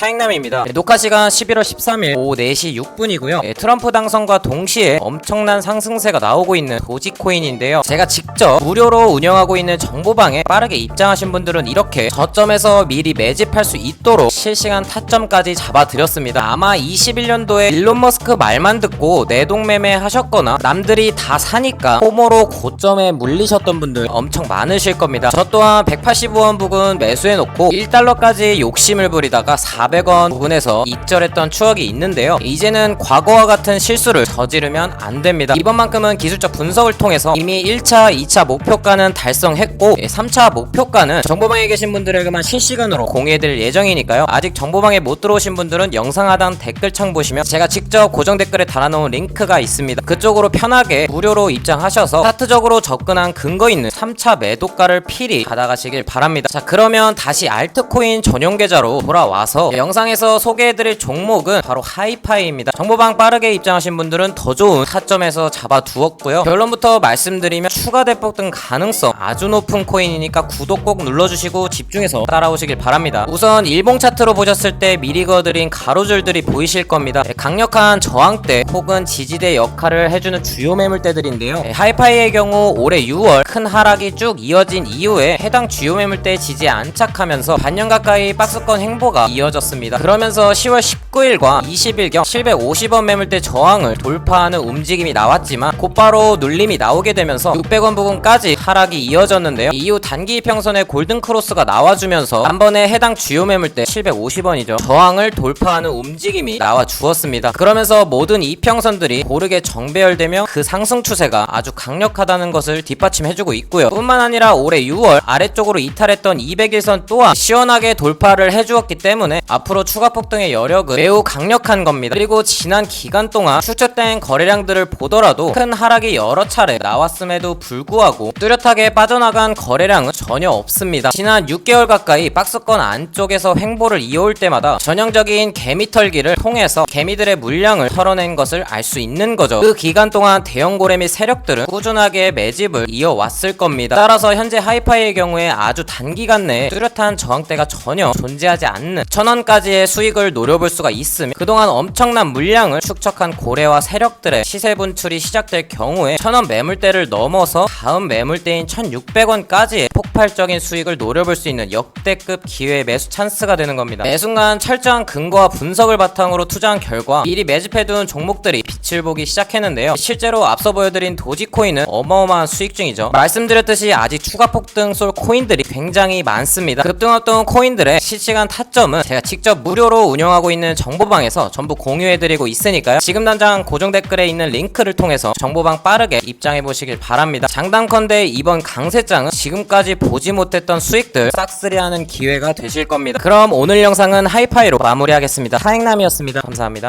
타행남입니다. 네, 녹화 시간 11월 13일 오후 4시 6분이고요. 네, 트럼프 당선과 동시에 엄청난 상승세가 나오고 있는 도지코인인데요. 제가 직접 무료로 운영하고 있는 정보방에 빠르게 입장하신 분들은 이렇게 저점에서 미리 매집할 수 있도록 실시간 타점까지 잡아드렸습니다. 아마 21년도에 일론 머스크 말만 듣고 내동매매 하셨거나 남들이 다 사니까 호모로 고점에 물리셨던 분들 엄청 많으실 겁니다. 저 또한 185원 부근 매수해놓고 1달러까지 욕심을 부리다가 400원 부근에서 입절했던 추억이 있는데요. 이제는 과거와 같은 실수를 저지르면 안 됩니다. 이번만큼은 기술적 분석을 통해서 이미 1차, 2차 목표가는 달성했고 3차 목표가는 정보방에 계신 분들에게만 실시간으로 공유해드릴 예정이니까요. 아직 정보방에 못 들어오신 분들은 영상 하단 댓글창 보시면 제가 직접 고정 댓글에 달아놓은 링크가 있습니다. 그쪽으로 편하게 무료로 입장하셔서 차트적으로 접근한 근거 있는 3차 매도가를 필히 받아가시길 바랍니다. 자 그러면 다시 알트코인 전용 계좌로 돌아와서 영상에서 소개해드릴 종목은 바로 하이파이입니다. 정보방 빠르게 입장하신 분들은 더 좋은 타점에서 잡아두었고요. 결론부터 말씀드리면 추가 대폭 등 가능성 아주 높은 코인이니까 구독 꼭 눌러주시고 집중해서 따라오시길 바랍니다. 우선 일봉 차트로 보셨을 때 미리 그어드린 가로줄들이 보이실 겁니다. 네, 강력한 저항대 혹은 지지대 역할을 해주는 주요 매물대들인데요. 네, 하이파이의 경우 올해 6월 큰 하락이 쭉 이어진 이후에 해당 주요 매물대의 지지에 안착하면서 반년 가까이 박스권 행보가 이어졌습니다. 그러면서 10월 19일과 20일경 750원 매물대 저항을 돌파하는 움직임이 나왔지만 곧바로 눌림이 나오게 되면서 600원 부근까지 하락이 이어졌는데요. 이후 단기 이평선의 골든 크로스가 나와주면서 한 번에 해당 주요 매물대 750원이죠. 저항을 돌파하는 움직임이 나와 주었습니다. 그러면서 모든 이평선들이 고르게 정배열되며 그 상승 추세가 아주 강력하다는 것을 뒷받침해주고 있고요. 뿐만 아니라 올해 6월 아래쪽으로 이탈했던 200일선 또한 시원하게 돌파를 해주었기 때문에 앞으로 추가 폭등의 여력은 매우 강력한 겁니다. 그리고 지난 기간 동안 축적된 거래량들을 보더라도 큰 하락이 여러 차례 나왔음에도 불구하고 뚜렷하게 빠져나간 거래량은 전혀 없습니다. 지난 6개월 가까이 박스권 안쪽에서 횡보를 이어올 때마다 전형적인 개미 털기를 통해서 개미들의 물량을 털어낸 것을 알 수 있는 거죠. 그 기간 동안 대형 고래 및 세력들은 꾸준하게 매집을 이어왔을 겁니다. 따라서 현재 하이파이의 경우에 아주 단기간 내에 뚜렷한 저항대가 전혀 존재하지 않는 천원까지의 수익을 노려볼 수가 있으며 그동안 엄청난 물량을 축적한 고래와 세력들의 시세 분출이 시작될 경우에 천원 매물대를 넘어서 다음 매물대인 1600원까지의 폭발적인 수익을 노려볼 수 있는 역대급 기회 매수 찬스가 되는 겁니다. 매 순간 철저한 근거와 분석을 바탕으로 투자한 결과 미리 매집해둔 종목들이 빛을 보기 시작했는데요. 실제로 앞서 보여드린 도지코인은 어마어마한 수익 중이죠. 말씀드렸듯이 아직 추가 폭등 쏠 코인들이 굉장히 많습니다. 급등했던 코인들의 실시간 타점은 제가 직접 무료로 운영하고 있는 정보방에서 전부 공유해드리고 있으니까요. 지금 당장 고정 댓글에 있는 링크를 통해서 정보방 빠르게 입장해 보시길 바랍니다. 장담컨대 이번 강세장은 지금까지 보지 못했던 수익들 싹쓸이하는 기회가 되실 겁니다. 그럼 오늘 영상은 하이파이로 마무리하겠습니다. 하행남이었습니다. 감사합니다.